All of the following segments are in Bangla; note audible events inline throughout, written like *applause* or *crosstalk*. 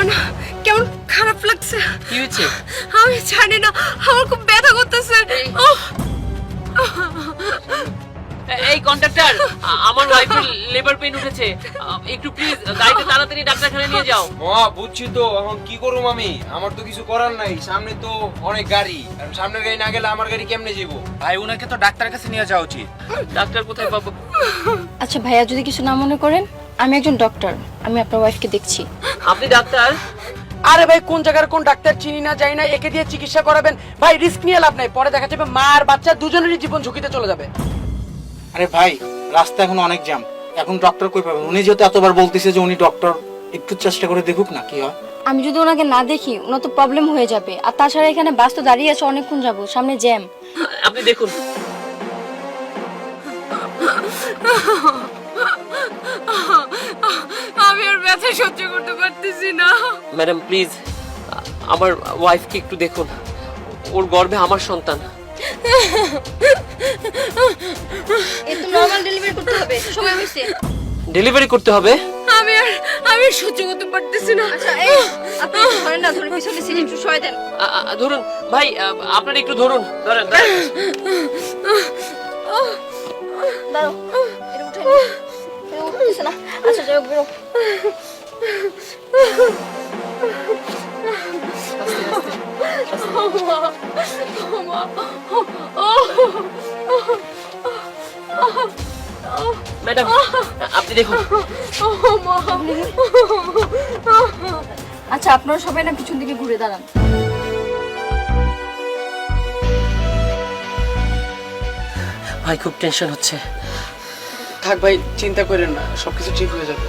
আমার না কেমন খারাপ লাগছে। কি হয়েছে? আমি জানি না আমার খুব ব্যথা করতেছে। এই কন্ট্রাক্টর আমার ওয়াইফের লেবার পেইন উঠেছে। একটু প্লিজ গাড়িতে তাড়াতাড়ি ডাক্তারখানায় নিয়ে যাও। মা বুঝছি তো এখন কি করুম আমি? আমার তো কিছু করার নাই সামনে তো অনেক গাড়ি। আর সামনের গাড়ি না গেলে আমার গাড়ি কেমনে যাব? ভাই ওনাকে তো ডাক্তারের কাছে নিয়ে যাওয়া উচিত। ডাক্তার কোথায় পাবো? আচ্ছা ভাইয়া যদি কিছু না মনে করেন আমি একজন ডক্টর আমি আপনার ওয়াইফকে দেখছি। আপনি ডাক্তার? আরে ভাই কোন জায়গার কোন ডাক্তার চিনি না যাই না একে দিয়ে চিকিৎসা করাবেন। ভাই রিস্ক নিয়ে লাভ নাই। পরে দেখা যাবে মা আর বাচ্চা দুজনেরই জীবন ঝুঁকিতে চলে যাবে। আরে ভাই রাস্তা এখন অনেক জ্যাম। এখন ডক্টর কই পাবেন? উনি যেহেতু এতবার বলতেছে যে উনি ডক্টর একটু চেষ্টা করে দেখুক না কি হয়? আমি যদি ওনাকে না দেখি ওনার তো প্রবলেম হয়ে যাবে। আর তাছাড়া এখানে বাস তো দাঁড়িয়ে আছে অনেকক্ষণ যাব। সামনে জ্যাম। আপনি দেখুন। *laughs* আমি সহ্য করতে পারতেছি না। ম্যাডাম প্লিজ আমার ওয়াইফকে একটু দেখুন। ওর গর্ভে আমার সন্তান। একটু নর্মাল ডেলিভারি করতে হবে। সময় হয়েছে। ডেলিভারি করতে হবে? আমি আর আমি সহ্য করতে পারতেছি না। আচ্ছা এই আপনি একটু ধরেন না ধরে পিছনে সিট একটু সয় দেন। আ- আ- ধরুন ভাই আ, আপনারা একটু ধরুন ধরেন ধরেন। দাঁড়াও এটা উঠে এটা না। আচ্ছা যাই হোক ম্যাডাম আপনি দেখুন। আচ্ছা আপনারা সবাই না পিছন দিকে ঘুরে দাঁড়ান। ভাই খুব টেনশন হচ্ছে। থাক ভাই চিন্তা করেন না সবকিছু ঠিক হয়ে যাবে।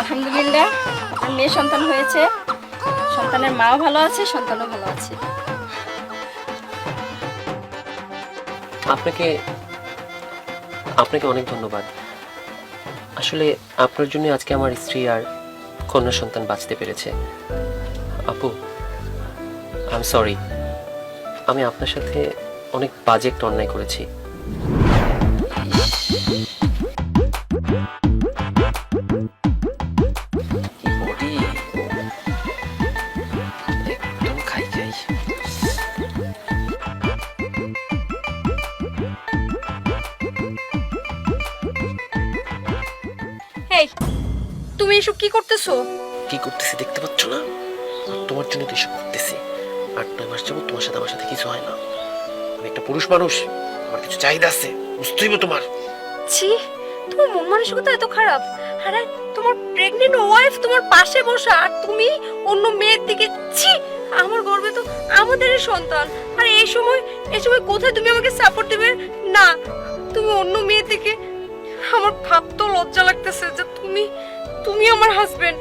আলহামদুলিল্লাহ আপনার মেয়ে সন্তান হয়েছে। সন্তানের মাও ভালো আছে সন্তানও ভালো আছে। আপনাকে আপনাকে অনেক ধন্যবাদ। আসলে আপনার জন্য আজকে আমার স্ত্রী আর কন্যা সন্তান বাঁচতে পেরেছে। আপু আই সরি আমি আপনার সাথে অনেক বাজে একটা অন্যায় করেছি। তুমি এসব কি করতেছো? কি করতেছি দেখতে পাচ্ছ না? তোমার জন্য তো এসব করতেছি। আট নয় মাস যাব তোমার সাথে আমার সাথে কিছু হয় না। আমি একটা পুরুষ মানুষ, আমার কিছু চাহিদা আছে, বুঝতেই তোমার। ছি, তোমার মন মানসিকতা এত খারাপ। তোমার প্রেগনেন্ট ওয়াইফ তোমার পাশে বসা, আর তুমি অন্য মেয়ের দিকে, ছি, আমার গর্বে তো আমাদেরই সন্তান। আর এই সময় এই সময় কোথায় তুমি আমাকে সাপোর্ট দেবে? না, তুমি অন্য মেয়ের দিকে। আমার ভাবতেও লজ্জা লাগতেছে যে তুমি তুমি আমার হাজবেন্ড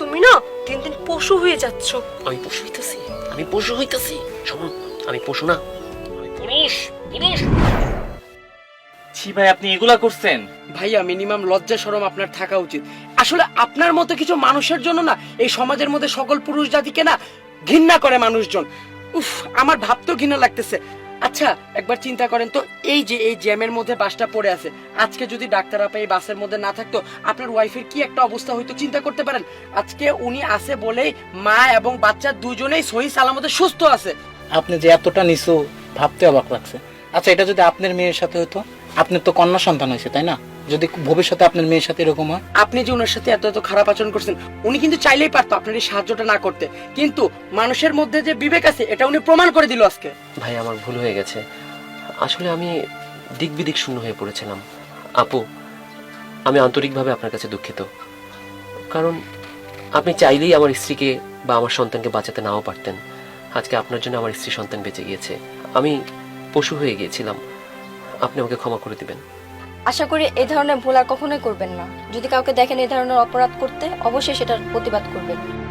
তুমি না পশু হয়ে যাচ্ছ। আমি পশু হইতেছি আমি পশু হইতেছি। শোনো আমি পশু না আমি পুরুষ পুরুষ। ছি ভাই আপনি এগুলা করছেন? ভাইয়া মিনিমাম লজ্জা শরম আপনার থাকা উচিত। আসলে আপনার মতো কিছু মানুষের জন্য না এই সমাজের মধ্যে সকল পুরুষ জাতিকে না ঘৃণা করে মানুষজন। উফ আমার ভাবতেও ঘৃণা লাগতেছে। আচ্ছা একবার চিন্তা করেন তো, এই যে এই জ্যামের মধ্যে বাসটা পড়ে আছে, আজকে যদি ডাক্তার আপা এই বাসের মধ্যে না থাকতো, আপনার ওয়াইফের কি একটা অবস্থা হয়তো চিন্তা করতে পারেন? আজকে উনি আছে বলেই মা এবং বাচ্চা দুজনেই সহি সালামতে সুস্থ আছে। আপনি যে এতটা নিচু, ভাবতে অবাক লাগছে। আচ্ছা এটা যদি আপনার মেয়ের সাথে হতো আপনার তো কন্যা সন্তান হয়েছে, তাই না? যদি ভবিষ্যতে আপনার মেয়ের সাথে এরকম হয়। আপনি যে ওনার সাথে এত এত খারাপ আচরণ করছেন উনি কিন্তু চাইলেই পারতো আপনার এই সাহায্যটা না করতে। কিন্তু মানুষের মধ্যে যে বিবেক আছে এটা উনি প্রমাণ করে দিল আজকে। ভাই আমার ভুল হয়ে গেছে। আসলে আমি দিক বিদিক শূন্য হয়ে পড়েছিলাম। আপু আমি আন্তরিকভাবে আপনার কাছে দুঃখিত। কারণ আপনি চাইলেই আমার স্ত্রীকে বা আমার সন্তানকে বাঁচাতে নাও পারতেন। আজকে আপনার জন্য আমার স্ত্রী সন্তান বেঁচে গিয়েছে। আমি পশু হয়ে গিয়েছিলাম। আপনি আমাকে ক্ষমা করে দিবেন। আশা করি এ ধরনের ভুল আর কখনোই করবেন না। যদি কাউকে দেখেন এ ধরনের অপরাধ করতে, অবশ্যই সেটার প্রতিবাদ করবেন।